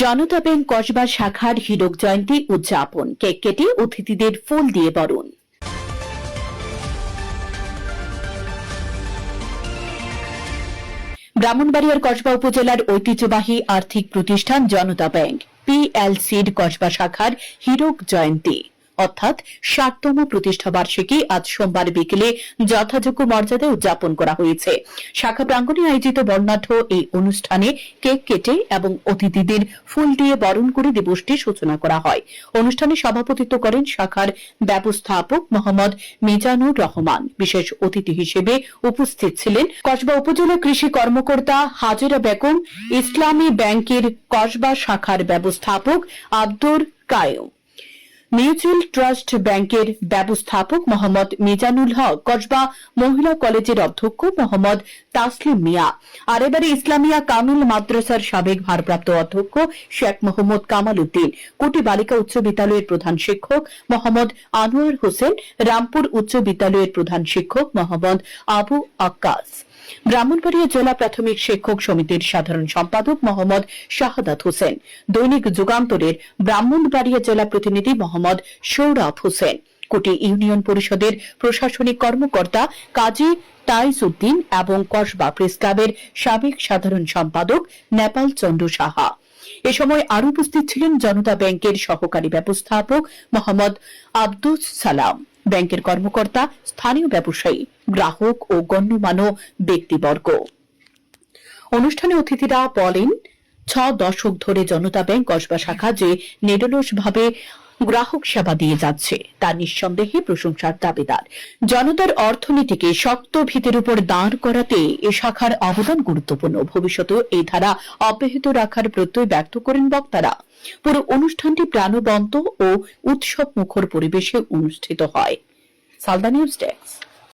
জনতা bank Kasba শাখার হীরক জয়ন্তী উদযাপন। Cake কেটে অতিথিদের ফুল দিয়ে বরণ। ব্রাহ্মণবাড়িয়ার কসবা উপজেলার ঐতিহ্যবাহী আর্থিক প্রতিষ্ঠান জনতা ব্যাংক, পিএলসির কসবা শাখার হীরক জয়ন্তী। অর্থাৎ ষাটতম প্রতিষ্ঠা বার্ষিকী আজ সোমবার বিকেলে যথাযোগ্য মর্যাদায় উদযাপন করা হয়েছে। শাখা প্রাঙ্গণে আয়োজিত বর্ণাঢ্য এই অনুষ্ঠানে কেক কেটে এবং অতিথিদের ফুল দিয়ে বরণ করে দিবসটির সূচনা করা হয়। অনুষ্ঠানে সভাপতিত্ব করেন শাখার ব্যবস্থাপক মোহাম্মদ মিজানুর রহমান। বিশেষ অতিথি হিসেবে উপস্থিত ছিলেন কসবা উপজেলা কৃষি কর্মকর্তা হাজেরা বেগম, ইসলামী ব্যাংকের কসবা শাখার ব্যবস্থাপক আব্দুর কায়ুম। মিউচুয়াল ট্রাস্ট ব্যাংকের ব্যবস্থাপক মোহাম্মদ মিজানুল হক, কসবা মহিলা কলেজের অধ্যক্ষ মোহাম্মদ তাসলিম মিয়া। আর এবারে ইসলামিয়া কামিল মাদ্রাসার সাবেক ভারপ্রাপ্ত অধ্যক্ষ শেখ মোহাম্মদ কামাল উদ্দিন, কুটি বালিকা উচ্চ বিদ্যালয়ের প্রধান শিক্ষক মোহাম্মদ আনোয়ার হোসেন, রামপুর উচ্চ বিদ্যালয়ের প্রধান শিক্ষক মোহাম্মদ আবু আক্কাস। ব্রাহ্মণবাড়িয়া জেলা প্রাথমিক শিক্ষক সমিতির সাধারণ সম্পাদক মোহাম্মদ শাহাদাত হোসেন, দৈনিক যুগান্তরের ব্রাহ্মণবাড়িয়া জেলা প্রতিনিধি মোহাম্মদ সৌরভ হোসেন, কুটি ইউনিয়ন পরিষদের প্রশাসনিক কর্মকর্তা কাজী তাইজ উদ্দিন এবং কসবা প্রেস ক্লাবের সাবেক সাধারণ সম্পাদক নেপাল চন্দ্র সাহা। এ সময় আরও উপস্থিত ছিলেন জনতা ব্যাংকের সহকারী ব্যবস্থাপক মোহাম্মদ আব্দুস সালাম। ব্যাংকের কর্মকর্তা, স্থানীয় ব্যবসায়ী। গ্রাহক ও গণ্যমান্য ব্যক্তিবর্গ। অনুষ্ঠানে অতিথিরা বলেন ছ দশক ধরে জনতা ব্যাংক কসবা শাখা যে নিরলসভাবে গ্রাহক সেবা দিয়ে যাচ্ছে, তা নিঃসন্দেহে প্রশংসার দাবিদার। জনতার অর্থনীতিকে শক্ত ভিতের উপর দাঁড় করাতে এ শাখার অবদান গুরুত্বপূর্ণ। ভবিষ্যতেও এই ধারা অব্যাহত রাখার প্রত্যয় ব্যক্ত করেন বক্তারা। পুরো অনুষ্ঠানটি প্রাণবন্ত ও উৎসব মুখর পরিবেশে অনুষ্ঠিত হয়। Salda news desk.